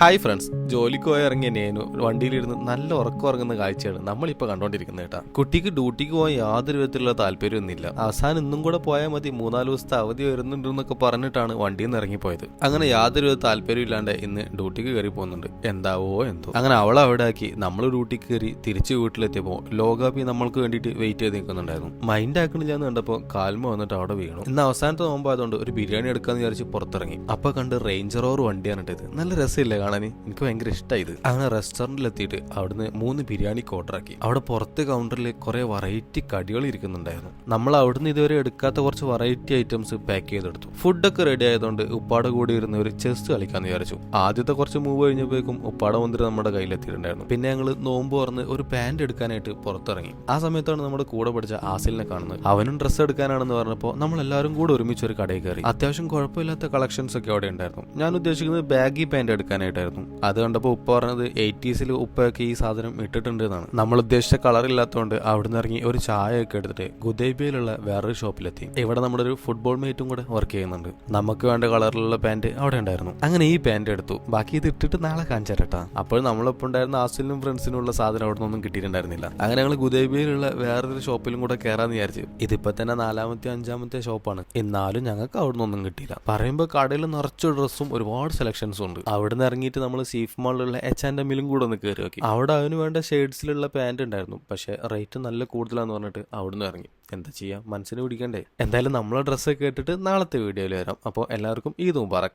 Hi friends. ജോലിക്ക് പോയി ഇറങ്ങിയ നേനു വണ്ടിയിലിരുന്ന് നല്ല ഉറക്കം ഉറങ്ങുന്ന കാഴ്ചയാണ് നമ്മളിപ്പോൾ കണ്ടോണ്ടിരിക്കുന്നത് കേട്ടാ. കുട്ടിക്ക് ഡ്യൂട്ടിക്ക് പോകാൻ യാതൊരു വിധത്തിലുള്ള താല്പര്യമൊന്നുമില്ല. അവസാനം ഇന്നും കൂടെ പോയാൽ മതി. മൂന്നാൽ ദിവസത്തെ അവധി വരുന്നുണ്ടെന്നൊക്കെ പറഞ്ഞിട്ടാണ് വണ്ടിയിൽ നിന്ന് ഇറങ്ങിപ്പോയത്. അങ്ങനെ യാതൊരു വിധ താല്പര്യമില്ലാണ്ട് ഇന്ന് ഡ്യൂട്ടിക്ക് കയറി പോകുന്നുണ്ട്. എന്താവോ എന്തോ. അങ്ങനെ അവളെ അവിടെ ആക്കി നമ്മൾ ഡ്യൂട്ടിക്ക് കയറി തിരിച്ചു വീട്ടിലെത്തിയപ്പോൾ ലോകാപ്പി നമ്മൾക്ക് വേണ്ടിയിട്ട് വെയിറ്റ് ചെയ്ത് നിൽക്കുന്നുണ്ടായിരുന്നു. മൈൻഡ് ആക്കണില്ല എന്ന് കണ്ടപ്പോൾ കാൽമ വന്നിട്ട് അവിടെ വീണു. ഇന്ന് അവസാനത്തെ നോമ്പായതുകൊണ്ട് ഒരു ബിരിയാണി എടുക്കാന്ന് വിചാരിച്ച് പുറത്തിറങ്ങി. അപ്പൊ കണ്ട് റേഞ്ചർ ഓർ വണ്ടിയാണ് ഇട്ടത്. നല്ല രസമില്ലേ കാണാൻ എനിക്ക് ഭയങ്കര ഇഷ്ടമായി ഇത്. അങ്ങനെ റെസ്റ്റോറന്റിൽ എത്തിയിട്ട് അവിടുന്ന് മൂന്ന് ബിരിയാണി ഓർഡർ ആക്കി അവിടെ പുറത്ത് കൗണ്ടറിൽ കുറെ വെറൈറ്റി കടികൾ ഇരിക്കുന്നുണ്ടായിരുന്നു. നമ്മൾ അവിടുന്ന് ഇതുവരെ എടുക്കാത്ത കുറച്ച് വെറൈറ്റി ഐറ്റംസ് പാക്ക് ചെയ്തെടുത്തു. ഫുഡൊക്കെ റെഡി ആയതുകൊണ്ട് ഉപ്പാട കൂടി ഇരുന്ന് ഒരു ചെസ് കളിക്കാൻ വിചാരിച്ചു. ആദ്യത്തെ കുറച്ച് മൂവ് കഴിഞ്ഞപ്പോഴേക്കും ഉപ്പാട മുന്തിരി നമ്മുടെ കയ്യിലെത്തിയിട്ടുണ്ടായിരുന്നു. പിന്നെ ഞങ്ങൾ നോമ്പ് തുറന്ന് ഒരു പാന്റ് എടുക്കാനായിട്ട് പുറത്തിറങ്ങി. ആ സമയത്താണ് നമ്മുടെ കൂടെ പഠിച്ച ആസിലിനെ കാണുന്നത്. അവനും ഡ്രസ്സ് എടുക്കാനാണെന്ന് പറഞ്ഞപ്പോൾ നമ്മൾ എല്ലാവരും കൂടെ ഒരുമിച്ച് ഒരു കടയിൽ കയറി. അത്യാവശ്യം കുഴപ്പമില്ലാത്ത കളക്ഷൻസ് ഒക്കെ അവിടെ ഉണ്ടായിരുന്നു. ഞാൻ ഉദ്ദേശിക്കുന്നത് ബാഗി പാന്റ് എടുക്കാനായിട്ടായിരുന്നു അത് കണ്ടപ്പോൾ ഉപ്പ പറഞ്ഞത് എയ്റ്റീസിൽ ഉപ്പയൊക്കെ ഈ സാധനം ഇട്ടിട്ടുണ്ട് എന്നാണ്. നമ്മൾ ഉദ്ദേശിച്ച കളർ ഇല്ലാത്തതുകൊണ്ട് അവിടുന്ന് ഇറങ്ങി ഒരു ചായ ഒക്കെ എടുത്തിട്ട് ഗുദേബിയിലുള്ള വേറൊരു ഷോപ്പിലെത്തി ഇവിടെ നമ്മുടെ ഒരു ഫുട്ബോൾ മേറ്റും കൂടെ വർക്ക് ചെയ്യുന്നുണ്ട്. നമുക്ക് വേണ്ട കളറിലുള്ള പാന്റ് അവിടെ ഉണ്ടായിരുന്നു. അങ്ങനെ ഈ പാന്റ് എടുത്തു. ബാക്കി ഇത് ഇട്ടിട്ട് നാളെ കാണിച്ചു അപ്പോൾ നമ്മളൊപ്പം ഉണ്ടായിരുന്ന ആസിലിനും ഫ്രണ്ട്സിനും ഉള്ള സാധനം അവിടെ നിന്നൊന്നും കിട്ടിയിട്ടുണ്ടായിരുന്നില്ല. അങ്ങനെ ഞങ്ങൾ ഗുദേബിയിലുള്ള വേറൊരു ഷോപ്പിലും കൂടെ കയറാന്ന് വിചാരിച്ചു. ഇതിപ്പോ തന്നെ നാലാമത്തെ അഞ്ചാമത്തെ ഷോപ്പാണ് എന്നാലും ഞങ്ങൾക്ക് അവിടെ നിന്നൊന്നും കിട്ടിയില്ല. പറയുമ്പോൾ കടയിൽ നിറച്ച ഡ്രസ്സും ഒരുപാട് സെലക്ഷൻസും ഉണ്ട്. അവിടെ നിന്ന് ഇറങ്ങിയിട്ട് നമ്മൾ സീഫ് മാളിലുള്ള എച്ച് ആൻഡ് എമ്മിലും കൂടെ ഒന്ന് കയറി നോക്കി. അവിടെ അവന് വേണ്ട ഷെയ്ഡ്സിലുള്ള പാന്റ് ഉണ്ടായിരുന്നു. പക്ഷേ റേറ്റ് നല്ല കൂടുതലാന്ന് പറഞ്ഞിട്ട് അവിടുന്ന് ഇറങ്ങി. എന്താ ചെയ്യാം? മനസ്സിന് പിടിക്കണ്ടേ? എന്തായാലും നമ്മളെ ഡ്രസ്സൊക്കെ കേട്ടിട്ട് നാളത്തെ വീഡിയോയിൽ വരാം. അപ്പോൾ എല്ലാവർക്കും ഈദ് മുബാറക്ക്